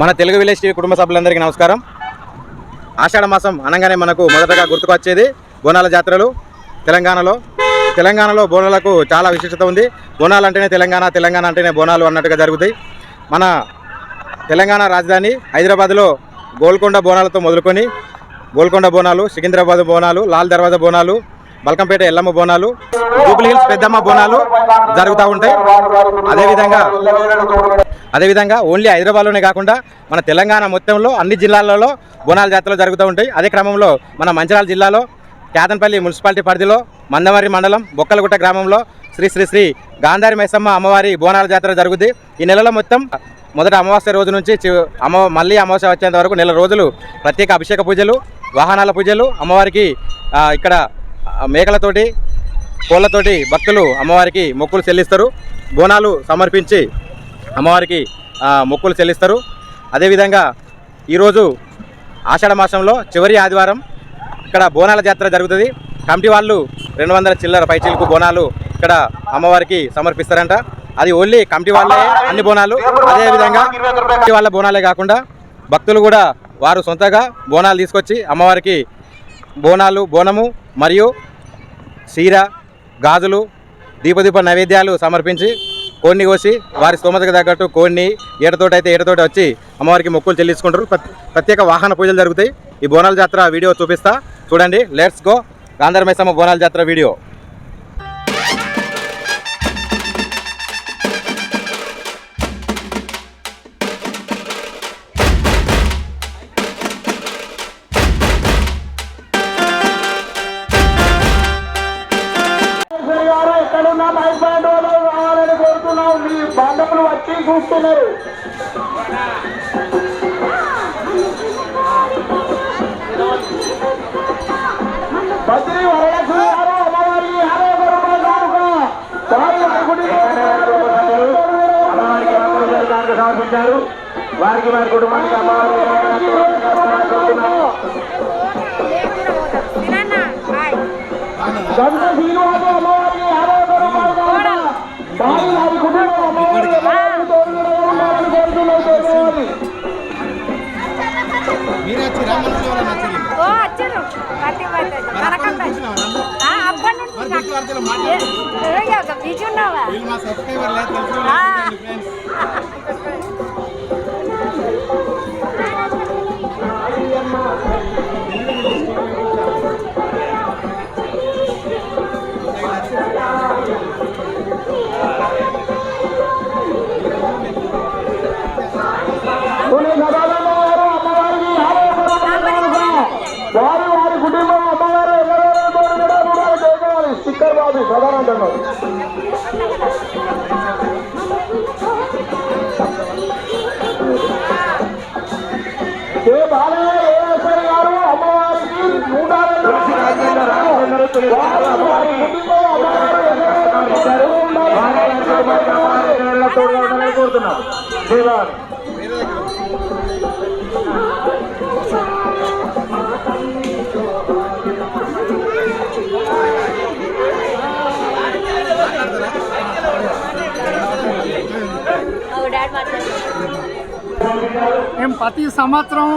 మన Telugu village TV కుటుంబ సభ్యులందరికీ నమస్కారం. ఆషాఢ మాసం అనగానే మనకు మొదటగా గుర్తుకొచ్చేది బోనాల జాతరలు తెలంగాణలో. తెలంగాణలో బోనాలకు చాలా విశిష్టత ఉంది. బోనాలు అంటేనే తెలంగాణ తెలంగాణ అంటేనే బోనాలు అన్నట్టుగా జరుగుతాయి. మన తెలంగాణ రాజధాని హైదరాబాద్లో గోల్కొండ బోనాలతో మొదలుకొని గోల్కొండ బోనాలు సికింద్రాబాద్ బోనాలు లాల్ దర్వాజా బోనాలు బల్కంపేట ఎల్లమ్మ బోనాలు జూబ్లీ హిల్స్ పెద్దమ్మ బోనాలు జరుగుతూ ఉంటాయి. అదేవిధంగా అదేవిధంగా ఓన్లీ హైదరాబాద్లోనే కాకుండా మన తెలంగాణ మొత్తంలో అన్ని జిల్లాలలో బోనాల జాతరలు జరుగుతూ ఉంటాయి. అదే క్రమంలో మన మంచిరాల జిల్లాలో కేతన్పల్లి మున్సిపాలిటీ పరిధిలో మందమర్రి మండలం బొక్కలగుట్ట గ్రామంలో శ్రీ శ్రీ శ్రీ గాంధారి మైసమ్మ అమ్మవారి బోనాల జాతర జరుగుద్ది. ఈ నెలలో మొత్తం మొదట అమావాస్య రోజు నుంచి అమ్మ మళ్ళీ అమావాస్య వచ్చేంత వరకు నెల రోజులు ప్రత్యేక అభిషేక పూజలు వాహనాల పూజలు అమ్మవారికి ఇక్కడ మేకలతోటి కోళ్ళతోటి భక్తులు అమ్మవారికి మొక్కులు చెల్లిస్తారు. బోనాలు సమర్పించి అమ్మవారికి మొక్కులు చెల్లిస్తారు. అదేవిధంగా ఈరోజు ఆషాఢ మాసంలో చివరి ఆదివారం ఇక్కడ బోనాల జాతర జరుగుతుంది. కమిటీ వాళ్ళు రెండు వందల చిల్లర పైచీలకు బోనాలు ఇక్కడ అమ్మవారికి సమర్పిస్తారంట. అది ఓన్లీ కమిటీ వాళ్ళే అన్ని బోనాలు. అదేవిధంగా కమిటీ వాళ్ళ బోనాలే కాకుండా భక్తులు కూడా వారు సొంతగా బోనాలు తీసుకొచ్చి అమ్మవారికి బోనాలు బోనము మరియు సీర గాజులు దీపదీప నైవేద్యాలు సమర్పించి కోడిని కోసి వారి స్తోమతకు తగ్గట్టు కోడిని ఈటతోటి అయితే ఈటతోటి వచ్చి అమ్మవారికి మొక్కులు చెల్లించుకుంటారు. ప్రత్యేక వాహన పూజలు జరుగుతాయి. ఈ బోనాల జాతర వీడియో చూపిస్తా. చూడండి లెట్స్ గో గాంధర్మైసమ్మ బోనాల జాతర వీడియో. సమర్పించారు. వారికి వారి కుటుంబానికి అమ్మవారి గంట శ్రీనివాసు తోడుగా ఉండాలని తోడుగా ఉండాలని కోరుతున్నాం మేము ప్రతి సంవత్సరం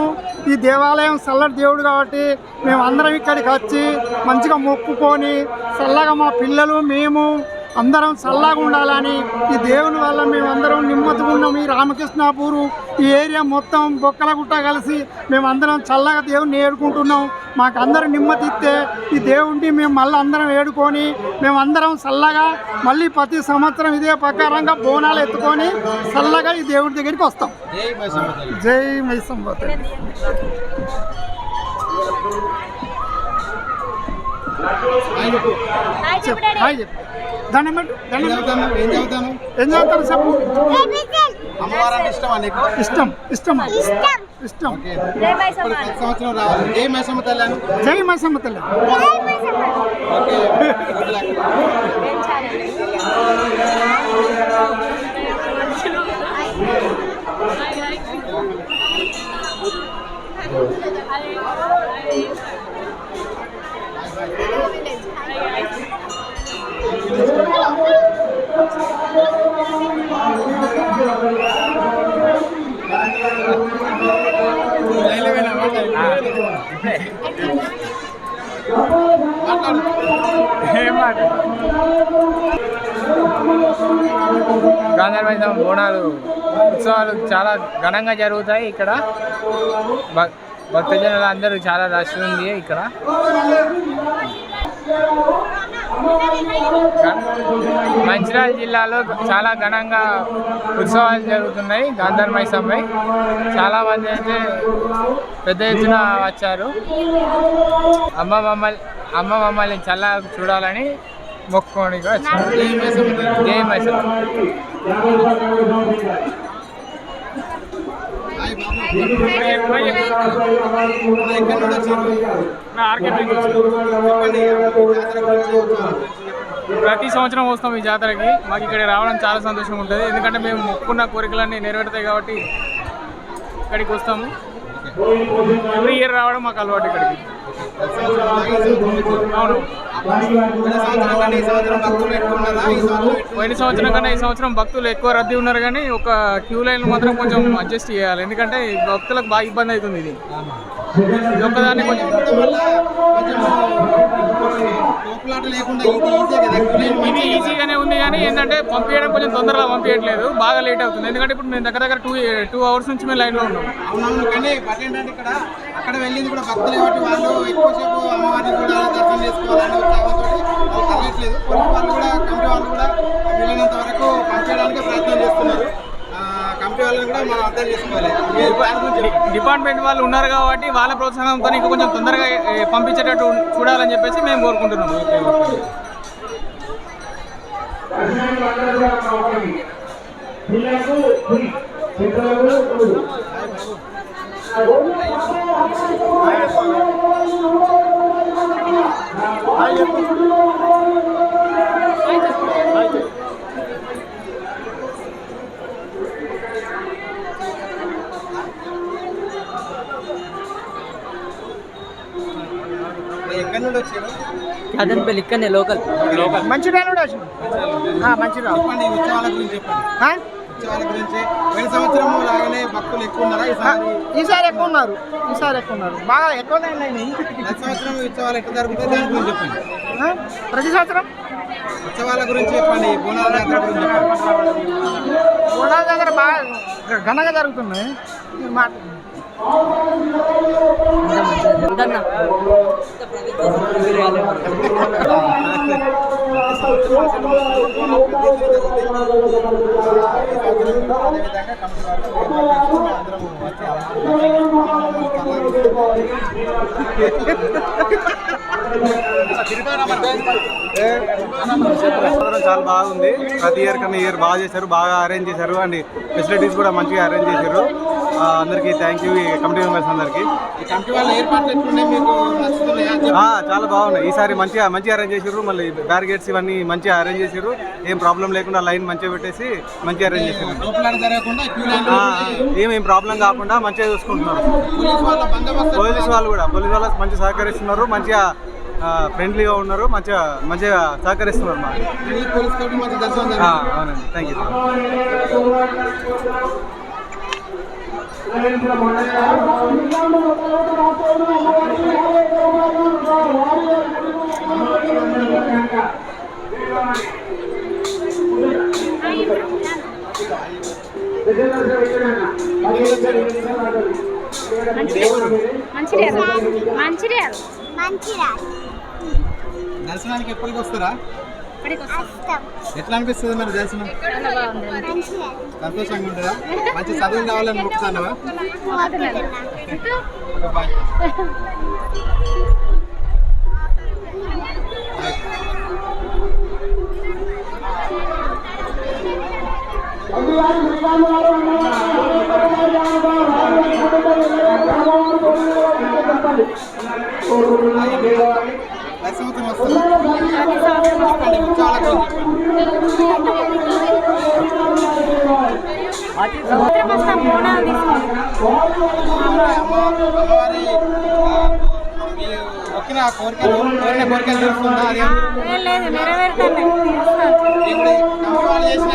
ఈ దేవాలయం చల్లటి దేవుడు కాబట్టి మేము అందరం ఇక్కడికి వచ్చి మంచిగా మొక్కుకొని చల్లగా మా పిల్లలు మేము అందరం చల్లగా ఉండాలని ఈ దేవుని వల్ల మేము అందరం నిమ్మతిగా ఉన్నాం. ఈ రామకృష్ణాపూరు ఈ ఏరియా మొత్తం బొక్కలగుట్ట కలిసి మేము అందరం చల్లగా దేవుని ఏడుకుంటున్నాం. మాకు అందరం నిమ్మతి ఇస్తే ఈ దేవుడిని మేము మళ్ళీ అందరం ఏడుకొని మేము అందరం చల్లగా మళ్ళీ ప్రతి సంవత్సరం ఇదే ప్రకారంగా బోనాలు ఎత్తుకొని చల్లగా ఈ దేవుడి దగ్గరికి వస్తాం. జై మైసమ్మ తల్లి. హాయ్ చెప్పు చెప్పు డాడీ హాయ్ చెప్పు దండం పెట్టు ఏం చదువుతాను? ఏం చదువుతారు చెప్పు. అమ్మవారు అంటే ఇష్టమా నీకు? ఇష్టం ఇష్టం. ఇష్టం. జై సంవత్సరం రావాలి ఏ మైసమ్మ తల్లి జై మైసమ్మ తల్లి. ఓకే. ఏం గాంధర్వైజం బోనాలు ఉత్సవాలు చాలా ఘనంగా జరుగుతాయి ఇక్కడ. భక్- భక్తజనులు అందరూ చాలా రష్ ఉంది ఇక్కడ. మంచిర్యాల జిల్లాలో చాలా ఘనంగా ఉత్సవాలు జరుగుతున్నాయి. గాంధర్ సమ్మె చాలా మంది అయితే పెద్ద ఎత్తున వచ్చారు. అమ్మ మమ్మల్ని అమ్మ మమ్మల్ని చల్లగా చూడాలని మొక్కుకోనికి వచ్చారు. జై మైసమ్మ ప్రతి సంవత్సరం వస్తాం ఈ జాతరకి. మాకు ఇక్కడ రావడం చాలా సంతోషంగా ఉంటుంది. ఎందుకంటే మేము మొక్కున్న కోరికలన్నీ నెరవేరుతాయి కాబట్టి ఇక్కడికి వస్తాము. ఎవ్రీ ఇయర్ రావడం మాకు అలవాటు ఇక్కడికి. పోయిన సంవత్సరం కన్నా ఈ సంవత్సరం భక్తులు ఎక్కువ రద్దీ ఉన్నారు కానీ ఒక క్యూ లైన్ మాత్రం కొంచెం అడ్జస్ట్ చేయాలి. ఎందుకంటే భక్తులకు బాగా ఇబ్బంది అవుతుంది ఇది. ఒక్కదాన్ని కొంచెం ఇది ఈజీగానే ఉంది కానీ ఏంటంటే పంపించడం కొంచెం తొందరగా పంపించట్లేదు. బాగా లేట్ అవుతుంది. ఎందుకంటే ఇప్పుడు మేము దగ్గర దగ్గర టూ టూ అవర్స్ నుంచి మేము లైన్లో ఉన్నాం. అవునవును కానీ బట్ ఏంటంటే ఇక్కడ అక్కడ వెళ్ళింది కూడా భక్తులు కాబట్టి వాళ్ళు ఎక్కువసేపు అమ్మవారిని చూడాలి దర్శనం చేసుకోవాలని ఉత్సాహంతో వాళ్ళు కలగట్లేదు పోలీసు వాళ్ళు కూడా కమిటీ వాళ్ళు కూడా వీలైనంత వరకు పంపించడానికి ప్రయత్నం చేస్తున్నారు. కమిటీ వాళ్ళని కూడా మనం అర్థం చేసుకోవాలి. డిపార్ట్మెంట్ వాళ్ళు ఉన్నారు కాబట్టి వాళ్ళ ప్రోత్సాహంతో ఇంకా కొంచెం తొందరగా పంపించేటట్టు చూడాలని చెప్పేసి మేము కోరుకుంటున్నాము ఎక్కడి నుండి వచ్చారు? అదనపల్లి ఇక్కడనే లోకల్. మంచిర్యాల కూడా వచ్చింది. మంచిర్యాల. చెప్పండి ఈ ఉత్సవాల గురించి చెప్పండి. ఉత్సవాల గురించి. పోయిన సంవత్సరం లాగానే భక్తులు ఎక్కువ ఉన్నారా? ఈసారి ఈసారి ఎక్కువ ఉన్నారు. ఈసారి ఎక్కువ ఉన్నారు. బాగా ఎక్కువ గత సంవత్సరం ఉత్సవాలు ఎట్లా జరుగుతాయి? దాని గురించి చెప్పండి. ప్రతి సంవత్సరం? ఉత్సవాల గురించి చెప్పండి. ఈ బోనాల జాతర గురించి చెప్పండి. బాగా ఘనంగా జరుగుతున్నాయి చాలా బాగుంది. ప్రతి ఇయర్ కన్నా ఇయర్ బాగా చేశారు బాగా అరేంజ్ చేశారు. అండ్ ఫెసిలిటీస్ కూడా మంచిగా అరేంజ్ చేశారు. అందరికీ థ్యాంక్ యూ కమిటీ మెంబర్స్ అందరికీ. ఈ కమిటీ వాళ్ళ ఏర్పాట్లు ఎట్లున్నాయి? మీకు చాలా బాగున్నాయి. ఈసారి మంచిగా మంచిగా అరేంజ్ చేశారు మళ్ళీ బ్యారిగేట్స్ ఇవన్నీ మంచిగా అరేంజ్ చేశారు ఏం ప్రాబ్లం లేకుండా లైన్ మంచిగా పెట్టేసి మంచిగా అరేంజ్ చేశారు ఏమేం ప్రాబ్లం కాకుండా మంచిగా చూసుకుంటున్నారు. పోలీస్ వాళ్ళు కూడా పోలీస్ వాళ్ళు మంచిగా సహకరిస్తున్నారు. మంచిగా ఫ్రెండ్లీగా ఉన్నారు. మంచిగా మంచిగా సహకరిస్తున్నారు మాకు. అవునండి. Thank you Mancherial. Mancherial. Mancherial దర్శనానికి ఎప్పటికి వస్తారా? ఎట్లా అనిపిస్తుంది మరి దర్శనం చాలా బాగుంది మంచిర్యాల సంతోషంగా ఉంటుందా? మంచి చదువు కావాలని మొక్కుతున్నావా? బాయ్ వస్తుంది అమ్మవారి మొక్కిన కోరికలు కోరిన కోరికలు తీరుస్తుందా అదే చేసిన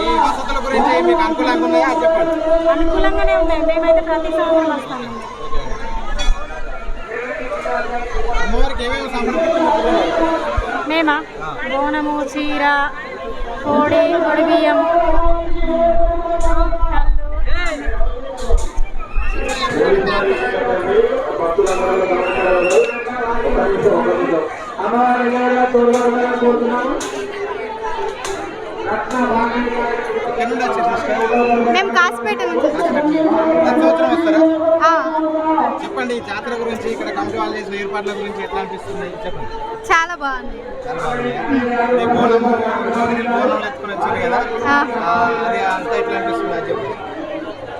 ఈ వసతుల గురించి మీకు అనుకూలంగా ఉన్నాయా చెప్పండి అనుకూలంగానే ఉన్నాయి. మేమైతే ప్రతి సంవత్సరం వస్తాము అమ్మవారికి ఏమేమి సమర్పించి మొక్కుతున్నారు? మేమా? బోనము చీర కోడి కోడి బియ్యం అమ్మవారి కోరుతున్నాము మేము కాసిపేట నుంచి చెప్పండి ఈ జాతర గురించి ఇక్కడ కమిటీ వాళ్ళు చేసిన ఏర్పాట్ల గురించి ఎట్లా అనిపిస్తుంది చెప్పండి. చాలా బాగుంది.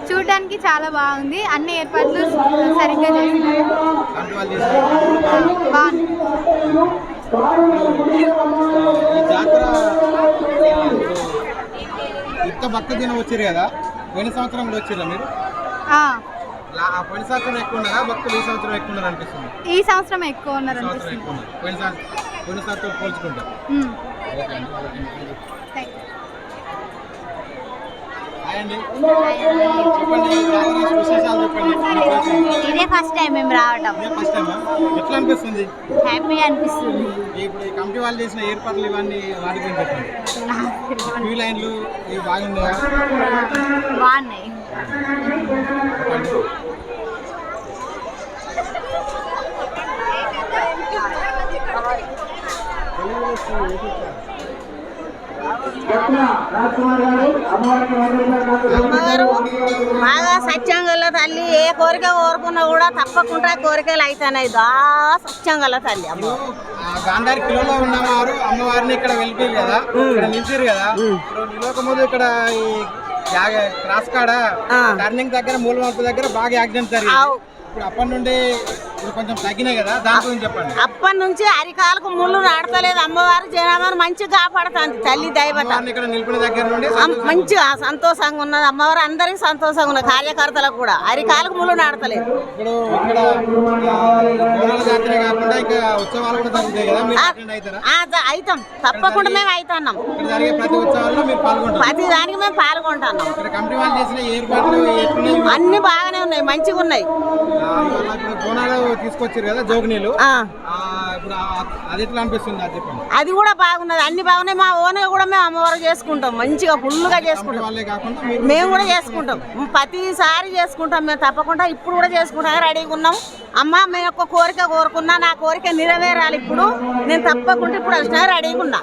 చూడడానికి చాలా బాగుంది. అన్ని ఏర్పాట్లు సరిగ్గా చేసినారు కమిటీ వాళ్ళు చేసిన ఏర్పాట్లు బాగున్నాయి. బాగుంది ఈ జాతర ఇప్పుడు ఇంత భక్త దినం వచ్చారు కదా? పోయిన సంవత్సరం కూడా వచ్చారా మీరు? పోయిన సంవత్సరం ఎక్కువ ఉన్నారా? భక్తులు ఈ సంవత్సరం ఎక్కువ ఉన్నారు అనిపిస్తుంది? ఈ సంవత్సరం ఎక్కువ ఉన్నారు అనిపిస్తుంది. పోయిన సంవత్సరం పోయిన సంవత్సరం పోల్చుకుంటాం. ఉమ్, ఓకే అండి ఓకే అండి. Thank you. హాయ్ అండి చెప్పండి ఈ జాతర విశేషాలు చెప్పండి ఇదే ఫస్ట్ టైం మేము రావటం. ఫస్ట్ ఎట్లా అనిపిస్తుంది? హ్యాపీ అనిపిస్తుంది. ఇప్పుడు ఈ కమిటీ వాళ్ళు చేసిన ఏర్పాట్లు ఇవన్నీ వాటి క్యూ లైన్లు ఇవి బాగున్నాయా? బాగున్నాయి. చెప్పండి. అమ్మగారు బాగా సత్యంగల తల్లి ఏ కోరిక కోరుకున్నా కూడా తప్పకుండా కోరికలు అవుతున్నాయి దా సత్యంగల తల్లి అమ్మ. ఆ గాంధారి కిలోలో ఉన్నవారు అమ్మవారిని ఇక్కడ వెళ్ళిపోయారు కదా ఇక్కడ నిలిచారు కదా. ఇప్పుడు నిలవక ముందు ఇక్కడ ఈ యాగ- క్రాస్ కాడ. టర్నింగ్ దగ్గర మూలవంపు దగ్గర బాగా యాక్సిడెంట్ జరిగింది. ఇప్పుడు అప్పటి నుండి అప్పటి నుంచి అరికాలకు ముళ్ళు నాడతలేదు అమ్మవారు జనాభాను మంచిగా కాపాడుతుంది తల్లి దైవత. మంచిగా సంతోషంగా ఉన్నది. అమ్మవారు అందరికి సంతోషంగా ఉన్నది కార్యకర్తలకు కూడా. అరికాలకు ముళ్ళు నాడతలేదు అవుతాం. తప్పకుండా మేము అవుతున్నాం. ప్రతి దానికి మేము పాల్గొంటున్నాం. అన్ని బాగానే ఉన్నాయి మంచిగా ఉన్నాయి తీసుకొచ్చారు కదా అది కూడా బాగున్నది అన్ని బాగున్నాయి. మా ఓన్గా కూడా మేము అమ్మవారు చేసుకుంటాం మంచిగా ఫుల్గా చేసుకుంటాం. మేము కూడా చేసుకుంటాం. ప్రతిసారి చేసుకుంటాం మేము తప్పకుండా ఇప్పుడు కూడా చేసుకుంటాం రెడీగా ఉన్నాం. అమ్మ మేము ఒక కోరిక కోరుకున్నా నా కోరిక నెరవేరాలి ఇప్పుడు. నేను తప్పకుండా ఇప్పుడు వచ్చినా రెడీగా ఉన్నా.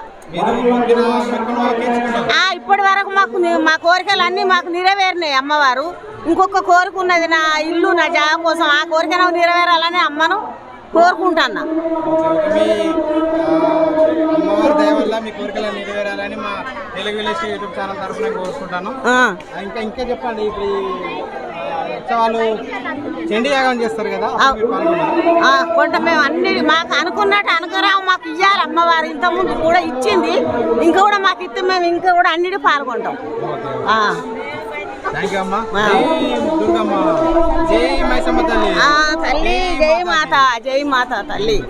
ఇప్పటి వరకు మాకు మా కోరికలు అన్నీ మాకు నెరవేరినాయి అమ్మవారు. ఇంకొక కోరిక ఉన్నది నా ఇల్లు నా జాబ్ కోసం ఆ కోరిక నాకు నెరవేరాలని అమ్మను కోరుకుంటున్నా. మీ ఆ, అమ్మవారి దయ వల్ల మీ కోరికలు నెరవేరాలని మా తెలుగు విలేజ్ యూట్యూబ్ ఛానల్ తరఫున కోరుకుంటాను. ఆ. ఆ, ఇంకా ఇంకా చెప్పండి ఇప్పుడు ఈ ఆ, ఉత్సవాలు చండీ యాగం చేస్తారు కదా కొంత మేము అన్ని మాకు అనుకున్నట్టు అనుకురావు మాకు ఇవ్వాలి అమ్మవారు. ఇంత ముందు కూడా ఇచ్చింది ఇంకా కూడా మాకు ఇస్తే మేము ఇంకా కూడా అన్నిటి పాల్గొంటాం. తల్లి. ఆ, తల్లి జై మాత జై మాత తల్లి.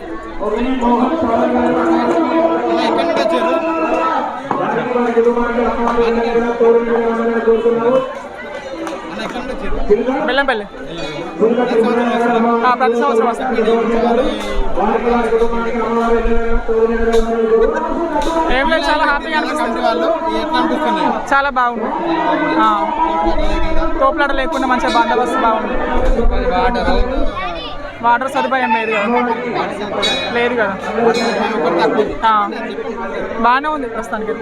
బెల్లంపల్లి. ప్రతి సంవత్సరం వస్తారా? ఏం లేదు చాలా హ్యాపీగా అనిపిస్తుంది. వాళ్ళు అనిపిస్తున్నాయి చాలా బాగుంది. తోపులాట లేకుండా మంచిగా బందోబస్తు బాగుంది. వాటర్ సదుపాయం లేదు కదా. లేదు కదా. బాగానే ఉంది ప్రస్తుతానికి.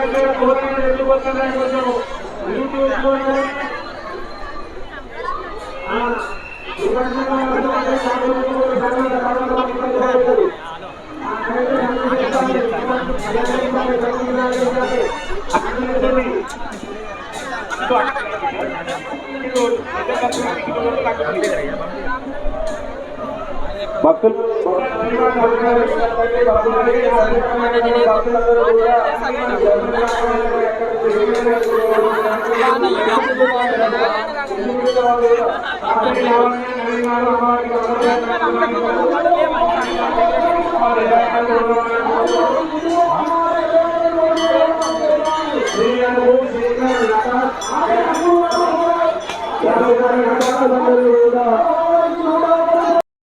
ದಾಖಲೆ ಧೋರಣೆ ಎಲ್ಲಿ ಬರ್ತಾರೆ ಇವತ್ತು ಯೂಟ್ಯೂಬ್ ಧೋರಣೆ భక్తులు శ్రీరామ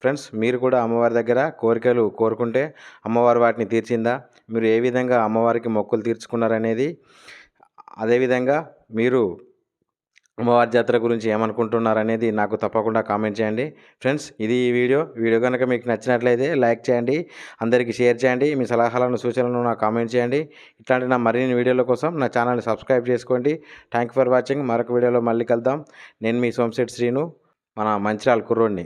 ఫ్రెండ్స్ మీరు కూడా అమ్మవారి దగ్గర కోరికలు కోరుకుంటే అమ్మవారు వాటిని తీర్చిందా? మీరు ఏ విధంగా అమ్మవారికి మొక్కులు తీర్చుకున్నారనేది? అదేవిధంగా మీరు అమ్మవారి జాతర గురించి ఏమనుకుంటున్నారనేది నాకు తప్పకుండా కామెంట్ చేయండి. ఫ్రెండ్స్ ఇది ఈ వీడియో. వీడియో కనుక మీకు నచ్చినట్లయితే లైక్ చేయండి. అందరికీ షేర్ చేయండి. మీ సలహాలను సూచనలను నాకు కామెంట్ చేయండి. ఇట్లాంటి నా మరిన్ని వీడియోల కోసం నా ఛానల్ని సబ్స్క్రైబ్ చేసుకోండి. Thank for watching. మరొక వీడియోలో మళ్ళీ కలుద్దాం. నేను మీ సోమశెట్ శ్రీను మన మంచిర్యాల కుర్రోడిని.